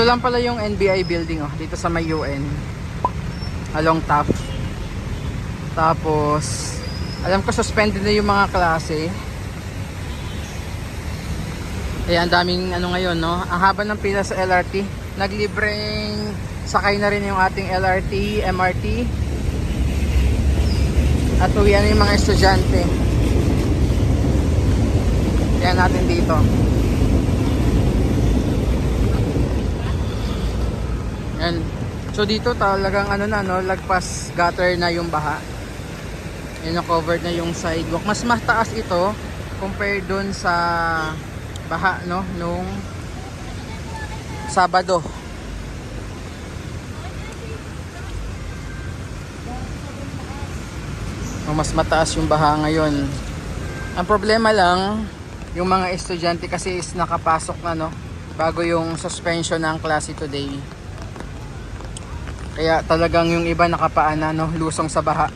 Ito lang pala yung NBI building oh, dito sa may UN. Along top. Tapos, alam ko suspended na yung mga klase. Kaya ang daming ano ngayon, no? Ang haba ng pila sa LRT. Naglibreng sakay na rin yung ating LRT, MRT. At uwian yung mga estudyante. Kaya natin dito. Yan. So dito talagang ano na no, lagpas gutter na yung baha. Yan covered na yung sidewalk. Mas mataas ito compared dun sa baha no nung Sabado. O, mas mataas yung baha ngayon. Ang problema lang, yung mga estudyante kasi is nakapasok na no bago yung suspension ng klase today. Kaya talagang yung iba nakapaana no, lusong sa baha.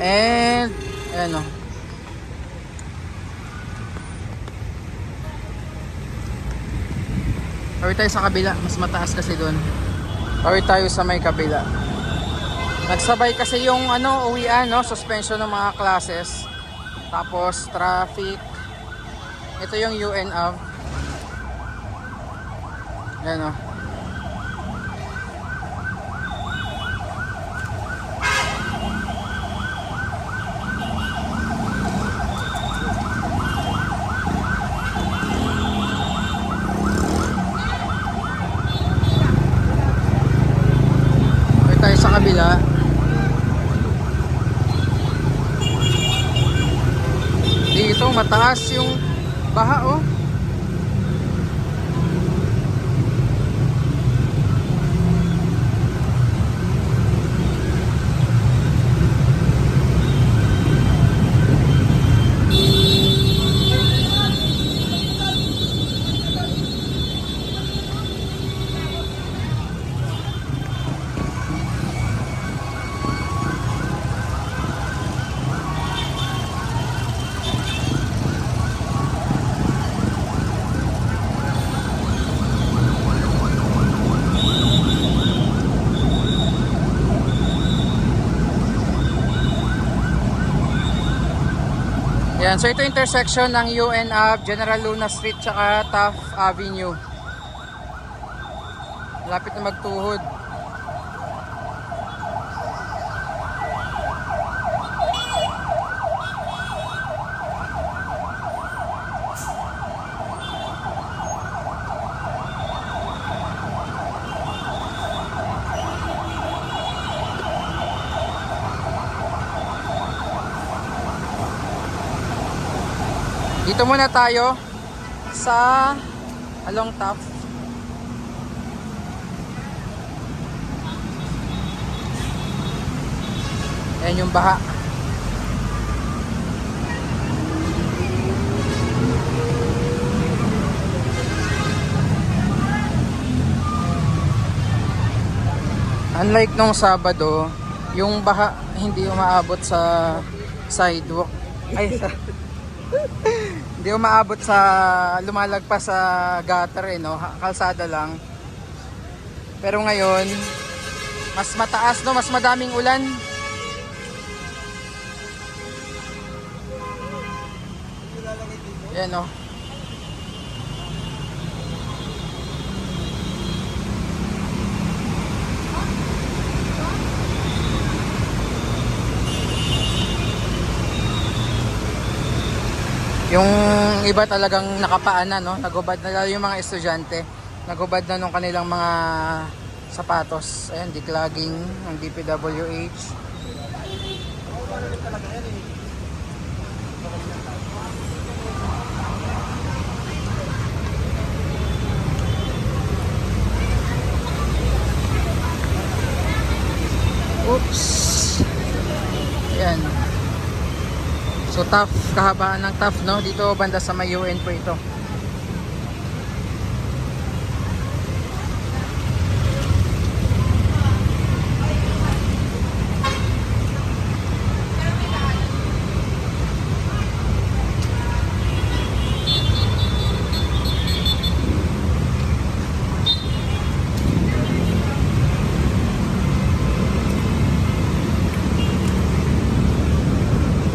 And ayan no. Pawid tayo sa kabila, mas mataas kasi doon. Pawid tayo sa may kabila. Nagsabay kasi yung ano, uwian, no, suspension ng mga classes. Tapos traffic. Ito yung UNAV. Yan oh. Pwede tayo sa kabila. Dito mataas yung baha oh. Yan, so ito intersection ng UNAV, General Luna Street, tsaka Taft Avenue. Lapit na magtuhod. Dito muna tayo sa Along Top. Ayan yung baha. Unlike nung Sabado, yung baha hindi umaabot sa sidewalk. Ay, sa hindi umaabot sa lumalagpas sa gutter eh, no? Kalsada lang. Pero ngayon, mas mataas, no? Mas madaming ulan. Yan, no? Yung iba talagang nakapaan na, no? Nagubad na yung mga estudyante. Nagubad na nung kanilang mga sapatos. Ayan, declogging ng DPWH. Oops! Ayan. So tough, kahabaan ng tough no? Dito banda sa may UN po ito.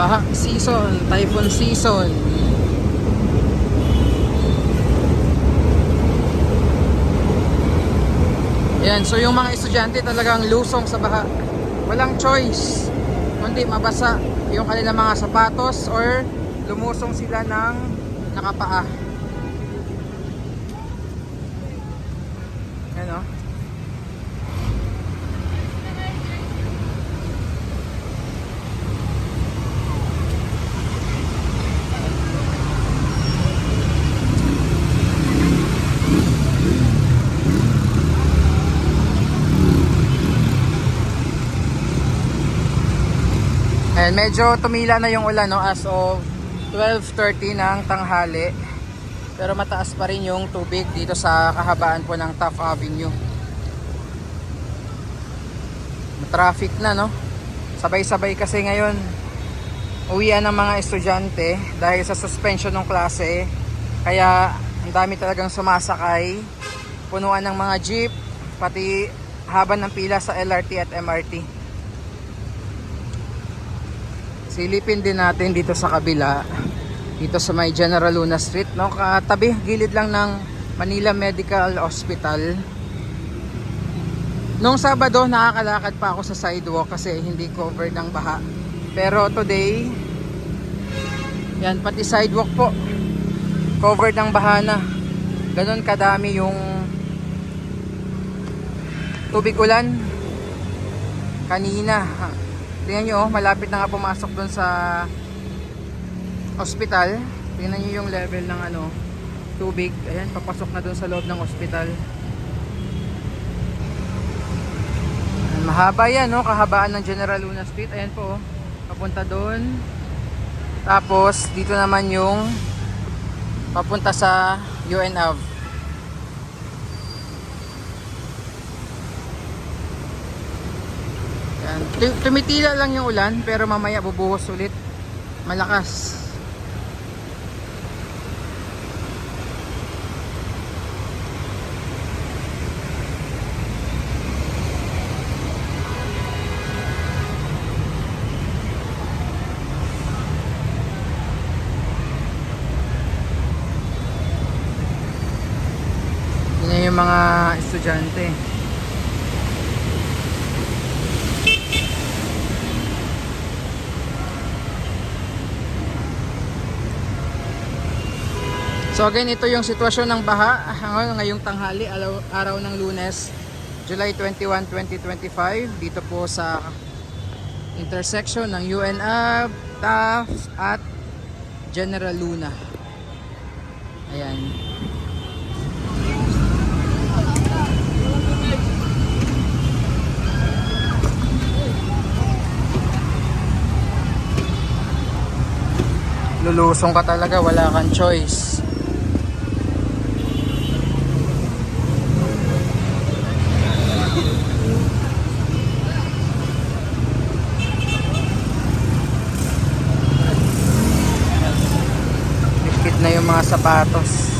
Baha season, typhoon season. Yan, so yung mga estudyante talagang lusong sa baha. Walang choice. Kundi mabasa yung kanilang mga sapatos or lumusong sila ng nakapaa. Yan Ayan, medyo tumila na yung ulan no as of 12.30 ng tanghali. Pero mataas pa rin yung tubig dito sa kahabaan po ng Taft Avenue. Traffic na no. Sabay-sabay kasi ngayon uwian ng mga estudyante dahil sa suspension ng klase. Kaya ang dami talagang sumasakay. Punuan ng mga jeep, pati haba ng pila sa LRT at MRT. Silipin din natin dito sa kabila. Dito sa may General Luna Street, no? Katabi, gilid lang ng Manila Medical Hospital. Nung Sabado, nakakalakad pa ako sa sidewalk kasi hindi covered ng baha. Pero today, yan, pati sidewalk po, covered ng baha na. Ganon kadami yung tubig ulan kanina. Tingnan nyo, oh, malapit na nga pumasok doon sa ospital. Tingnan nyo yung level ng ano, tubig. Ayan, papasok na doon sa loob ng ospital. Mahaba yan, no? Kahabaan ng General Luna Street. Ayan po, oh. Papunta doon. Tapos, dito naman yung papunta sa UNAV. Yan. Tu- Tumitila lang yung ulan pero mamaya bubuhos ulit. Malakas. Yan yung mga estudyante. So again, ito yung sitwasyon ng baha ngayon ngayong tanghali, araw, ng lunes, July 21, 2025 dito po sa intersection ng UNAB, Taft at General Luna. Ayan. Lulusong ka talaga, wala kang choice. Likit na yung mga sapatos.